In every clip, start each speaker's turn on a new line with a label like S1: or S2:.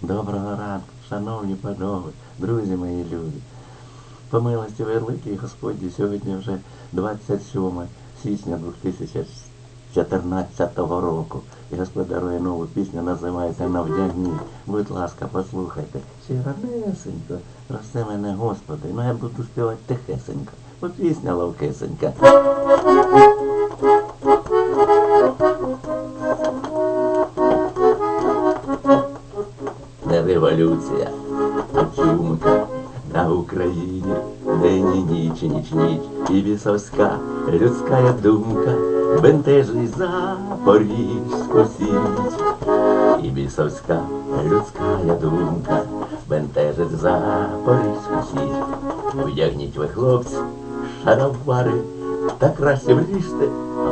S1: Доброго ранку, шановні панове, друзі мої любі. По милості великій Господі, сьогодні вже 27 січня 2014 року. І Господь дарує нову пісню, називається Навдягні. Будь ласка, послухайте. Ще ранесенько, росте мене Господи. Ну я буду співати тихесенько, бо пісня ловкесенька. Революція, чумка на Україні, день і ніч, і ніч, ніч, і бісовська людська думка бентежить Запорізьку січ. І бісовська людська думка бентежить Запорізьку січ. Вдягніть ви, хлопці, шаровари, та краще влізьте,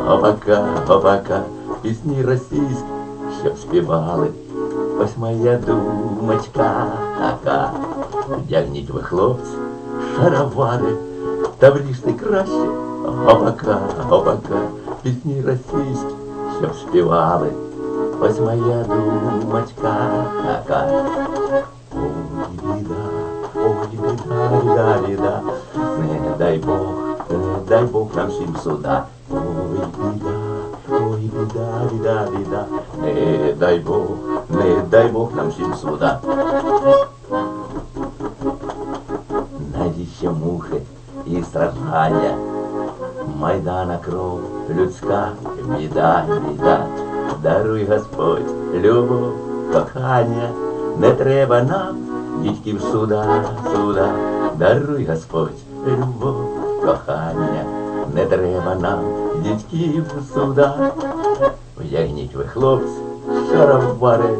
S1: гопака, гопака, пісні російські, щоб співали. Ось моя думочка така. Вдягніть ви, хлопці, шаровари, та влізьте краще, гопака, гопака, пісні російські, щоб співали. Ось моя думочка така. Ой, біда, ой, біда, біда, біда, не дай Бог, не дай Бог нам всім суда. Ой, біда, ой, біда, біда, біда, не дай Бог, не дай Бог нам всім суда. Навіщо мухи і страждання, Майдана кров, людська біда, біда, даруй Господь, любов, кохання, не треба нам, дітьків суда, суда, даруй Господь, любов, кохання, не треба нам, дітьків суда. Вдягніть ви, хлопці, шаровари,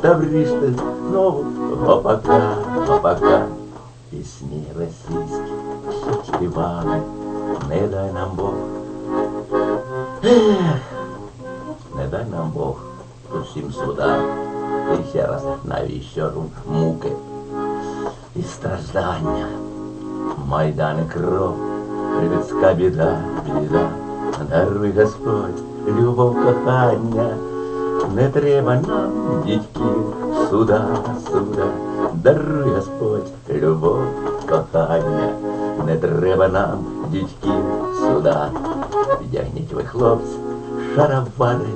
S1: та вріжте знову гопака, гопака. Пісні російські, співали, не дай нам Бог. Ех, не дай нам Бог усім судам. І ще раз, навіщо муки і страждання, майдан і кров, людська біда, біда, даруй Господь, любов кохання, не треба нам, дітьків, суда, суда, даруй Господь, любов, кохання, не треба нам, дітьків, суда. Вдягніть ви, хлопці, шаровари,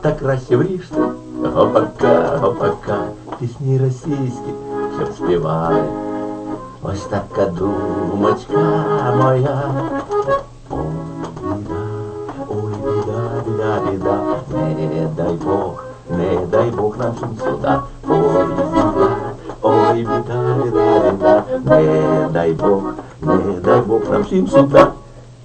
S1: та краще вріжте, гопака, гопака, пісні російські, щоб співали. Ось така думочка моя. Біда, біда, не дай Бог, не дай Бог всім суда. Ой, біда, ой, біда, біда, біда, не дай Бог, не дай Бог всім суда.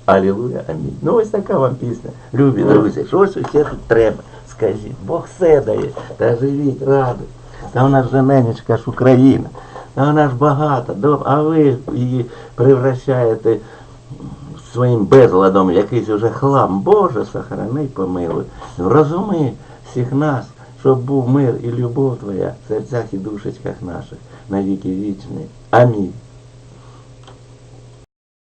S1: Алілуя, амінь. Ну ось така вам пісня. Любі друзі, що ж ще тут треба? Скажіть, Бог все дає, та живіть ради. Та у нас же ненечка ж Україна. Та вона ж багата, а ви її превращаєте своїм безладом якийсь уже хлам. Боже, сохрани, помилуй. Розуми всіх нас, щоб був мир і любов твоя в серцях і душечках наших на віки вічні. Амінь.